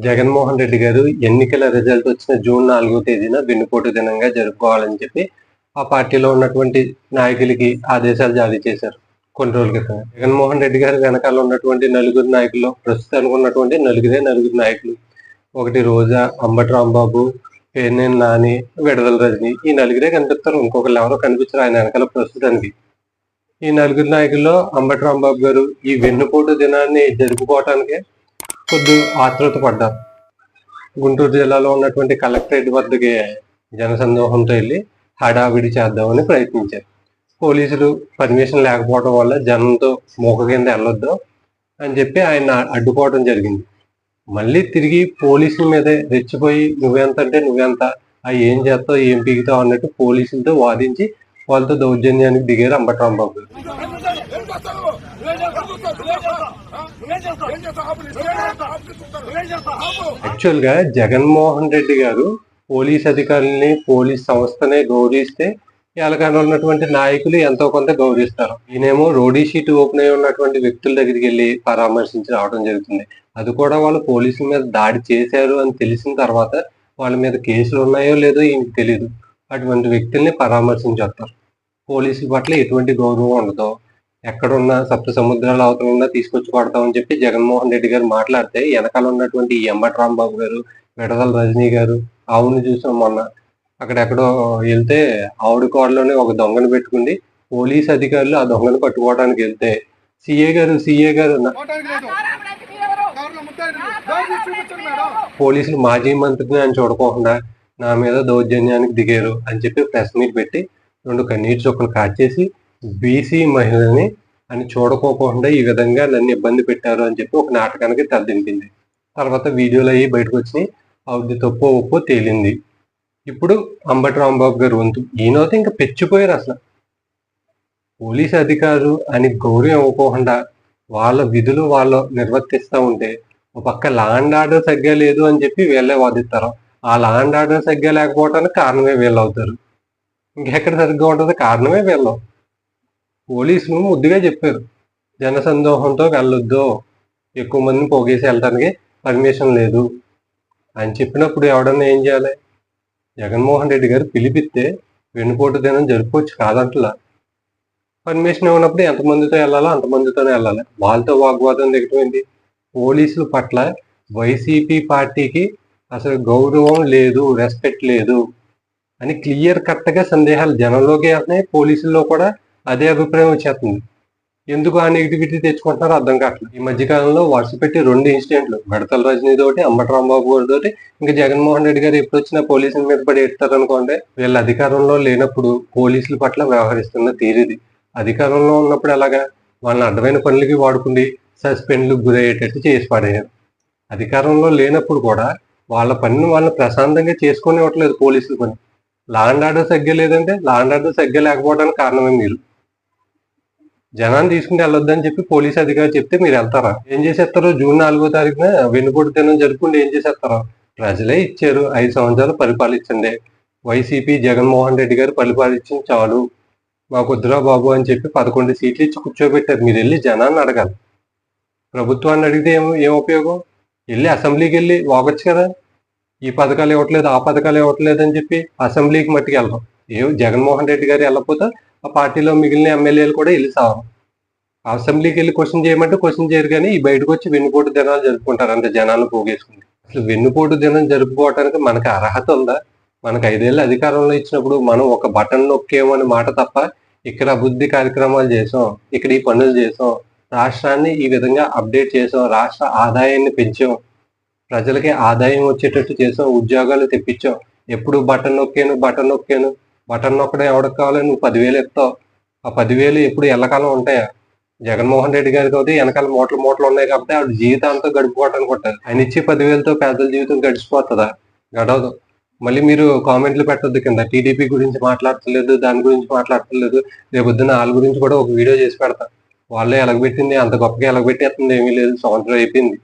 జగన్మోహన్ రెడ్డి గారు ఎన్నికల రిజల్ట్ వచ్చిన జూన్ నాలుగో తేదీన వెన్నుపోటు దినంగా జరుపుకోవాలని చెప్పి ఆ పార్టీలో ఉన్నటువంటి నాయకులకి ఆదేశాలు జారీ చేశారు. కొన్ని రోజుల క్రితం. జగన్మోహన్ రెడ్డి గారి వెనకాల ఉన్నటువంటి నలుగురు నాయకుల్లో ప్రస్తుతానికి ఉన్నటువంటి నలుగురే నలుగురు నాయకులు. ఒకటి రోజా అంబటి రాంబాబు పేర్నేని నాని విడదల రజని ఈ నలుగురే కనిపిస్తారు. ఇంకొకరు ఎవరో కనిపించారు ఆయన వెనకాల ప్రస్తుతానికి. ఈ నలుగురు నాయకుల్లో అంబటి రాంబాబు గారు ఈ వెన్నుపోటు దినాన్ని జరుపుకోవటానికి కొద్ది ఆతృత పడ్డారు గుంటూరు జిల్లాలో ఉన్నటువంటి కలెక్టరేట్ వద్దకి జనసందోహంతో వెళ్ళి హడావిడి చేద్దామని ప్రయత్నించారు. పోలీసులు పర్మిషన్ లేకపోవడం వల్ల జనంతో మూక కింద వెళ్ళొద్దు అని చెప్పి ఆయన అడ్డుకోవడం జరిగింది. మళ్ళీ తిరిగి పోలీసుల మీదే రెచ్చిపోయి నువ్వెంత అంటే నువ్వెంత అవి ఏం చేస్తావు ఏం పీగుతావు అన్నట్టు పోలీసులతో వాదించి వాళ్ళతో దౌర్జన్యానికి దిగారు అంబట్రాంబాబు యాక్చువల్గా యాక్చువల్గా జగన్మోహన్ రెడ్డి గారు పోలీస్ అధికారుల్ని పోలీస్ సంస్థనే గౌరవిస్తే ఎలాగని ఉన్నటువంటి నాయకులు ఎంతో కొంత గౌరవిస్తారు. ఈయనేమో రోడీ షీట్ ఓపెన్ అయి ఉన్నటువంటి వ్యక్తుల దగ్గరికి వెళ్ళి పరామర్శించి రావడం జరుగుతుంది. అది కూడా వాళ్ళు పోలీసుల మీద దాడి చేశారు అని తెలిసిన తర్వాత వాళ్ళ మీద కేసులు ఉన్నాయో లేదో ఈయనకి తెలియదు అటువంటి వ్యక్తుల్ని పరామర్శించేస్తారు పోలీసుల పట్ల ఎటువంటి గౌరవం ఉండదు ఎక్కడున్నా సప్త సముద్రాల అవతల ఉన్నా తీసుకొచ్చి కొడతామని చెప్పి జగన్మోహన్ రెడ్డి గారు మాట్లాడితే వెనకాల ఉన్నటువంటి ఎంబటి రాంబాబు గారు విడదల రజనీ గారు ఆవుని చూసాం మొన్న. అక్కడెక్కడో వెళ్తే ఆవిడ కోడలోనే ఒక దొంగను పెట్టుకుంది. పోలీస్ అధికారులు ఆ దొంగను పట్టుకోవడానికి వెళ్తే సిఏ గారు సిఏ గారు పోలీసులు మాజీ మంత్రిని అని చూడకోకుండా నా మీద దౌర్జన్యానికి దిగారు అని చెప్పి ప్రెస్ మీట్ పెట్టి రెండు కన్నీటి చొక్కలు కాచేసి బీసీ మహిళని అని చూడకోకుండా ఈ విధంగా నన్ను ఇబ్బంది పెట్టారు అని చెప్పి ఒక నాటకానికి తెరదింపింది తర్వాత వీడియోలు అయ్యి బయటకు వచ్చినాయి. అవుద్ది తప్పు ఒప్పు తేలింది. ఇప్పుడు అంబటి రాంబాబు గారు వంతు ఈయనైతే ఇంకా పెచ్చిపోయారు అసలు. పోలీస్ అధికారులు అని గౌరవం ఇవ్వకోకుండా వాళ్ళ విధులు వాళ్ళు నిర్వర్తిస్తూ ఉంటే ఒక పక్క లా అండ్ ఆర్డర్ సరిగ్గా లేదు అని చెప్పి వీళ్ళే వాదిస్తారు. ఆ లా అండ్ ఆర్డర్ సరిగ్గా లేకపోవడానికి కారణమే వీళ్ళు అవుతారు. ఇంకెక్కడ సరిగ్గా ఉంటుంది కారణమే వీళ్ళు. పోలీసులు ముద్దుగా చెప్పారు. జనసందోహంతో వెళ్ళొద్దు ఎక్కువ మందిని పోగేసి వెళ్ళడానికి పర్మిషన్ లేదు అని చెప్పినప్పుడు ఎవడన్నా ఏం చేయాలి? జగన్మోహన్ రెడ్డి గారు పిలిపిస్తే వెన్నుపోటు దినం జరుపుకోవచ్చు కాదంటలా. పర్మిషన్ ఇవ్వనప్పుడు ఎంతమందితో వెళ్ళాలో అంతమందితోనే వెళ్ళాలి. వాళ్ళతో వాగ్వాదం దిగటం ఏంటి పోలీసుల పట్ల వైసీపీ పార్టీకి అసలు గౌరవం లేదు రెస్పెక్ట్ లేదు అని క్లియర్ కట్గా సందేహాలు జనంలోకి వెళ్తున్నాయి. పోలీసుల్లో కూడా అదే అభిప్రాయం వచ్చేస్తుంది. ఎందుకు ఆ నెగిటివిటీ తెచ్చుకుంటున్నారో అర్థం కావట్లేదు. ఈ మధ్యకాలంలో వరుస పెట్టి రెండు ఇన్సిడెంట్లు గడతల రజనీ తోటి అంబటి రాంబాబు గారి తోటి ఇంకా జగన్మోహన్ రెడ్డి గారు ఎప్పుడు వచ్చినా పోలీసుల మీద పడి ఎడతారు అనుకోండి వీళ్ళ అధికారంలో లేనప్పుడు పోలీసుల పట్ల వ్యవహరిస్తున్న తీరిది. అధికారంలో ఉన్నప్పుడు ఎలాగా? వాళ్ళని అడ్డమైన పనులకి వాడుకుండి సస్పెండ్లు గురయ్యేటట్టు చేసి పడేయారు అధికారంలో లేనప్పుడు కూడా వాళ్ళ పనిని వాళ్ళని ప్రశాంతంగా చేసుకుని ఇవ్వట్లేదు పోలీసుల పని. లాండ్ ఆర్డర్ సగ్గే లేదంటే లాండ్ ఆర్డర్ సగ్గే లేకపోవడానికి కారణమే మీరు. జనాన్ని తీసుకుని వెళ్ళొద్దని చెప్పి పోలీస్ అధికారి చెప్తే మీరు వెళ్తారా? ఏం చేసేస్తారు? జూన్ నాలుగో తారీఖున వెన్నుపోటు దినం జరుపుకుంటే ఏం చేసేస్తారు? ప్రజలే ఇచ్చారు. ఐదు సంవత్సరాలు పరిపాలించండి. వైసీపీ జగన్మోహన్ రెడ్డి గారు పరిపాలించింది చాలు. మాకు వద్దురా బాబు అని చెప్పి పదకొండు సీట్లు ఇచ్చి కూర్చోబెట్టారు. మీరు వెళ్ళి జనాన్ని అడగాలి. ప్రభుత్వాన్ని అడిగితే ఏం ఏం ఉపయోగం? వెళ్ళి అసెంబ్లీకి వెళ్ళి వాగొచ్చు కదా. ఈ పథకాలు ఇవ్వట్లేదు ఆ పథకాలు ఇవ్వట్లేదు అని చెప్పి అసెంబ్లీకి మట్టుకు వెళ్ళడం ఏ జగన్మోహన్ రెడ్డి గారు వెళ్ళకపోతే ఆ పార్టీలో మిగిలిన ఎమ్మెల్యేలు కూడా వెళ్ళి సావరు అసెంబ్లీకి వెళ్ళి క్వశ్చన్ చేయమంటే క్వశ్చన్ చేయరు కానీ ఈ బయటకు వచ్చి వెన్నుపోటు దినాలు జరుపుకుంటారు. అంత జనాలు పోగేసుకుంది అసలు వెన్నుపోటు దినం జరుపుకోవటానికి మనకి అర్హత ఉందా? మనకు ఐదేళ్ళు అధికారంలో ఇచ్చినప్పుడు మనం ఒక బటన్ నొక్కేమని మాట తప్ప ఇక్కడ అభివృద్ధి కార్యక్రమాలు చేసాం ఇక్కడ ఈ పనులు చేసాం రాష్ట్రాన్ని ఈ విధంగా అప్డేట్ చేసాం రాష్ట్ర ఆదాయాన్ని పెంచాం ప్రజలకి ఆదాయం వచ్చేటట్టు చేసాం ఉద్యోగాలు తెప్పించాం. ఎప్పుడు బటన్ నొక్కాను బటన్ నొక్కాను బటన్ నొక్కడం ఎవరికి కావాలి? నువ్వు పదివేలు ఎత్తావు ఆ పదివేలు ఎప్పుడు ఎల్లకాలం ఉంటాయా? జగన్మోహన్ రెడ్డి గారికి అయితే వెనకాల మూటలు మూటలు ఉన్నాయి కాబట్టి ఆవిడ జీవితాంతో గడుపుకోవటానికి కొట్టాలి. ఆయన ఇచ్చే పదివేలతో పేదల జీవితం గడిచిపోతుందా? గడవదు. మళ్ళీ మీరు కామెంట్లు పెట్టొద్దు కింద. టీడీపీ గురించి మాట్లాడతలేదు దాని గురించి మాట్లాడతలేదు. రేపొద్దున వాళ్ళ గురించి కూడా ఒక వీడియో చేసి పెడతా. వాళ్ళే ఎలగబెట్టింది అంత గొప్పగా ఎలగబెట్టేస్తుంది ఏమీ లేదు. సంవత్సరం అయిపోయింది.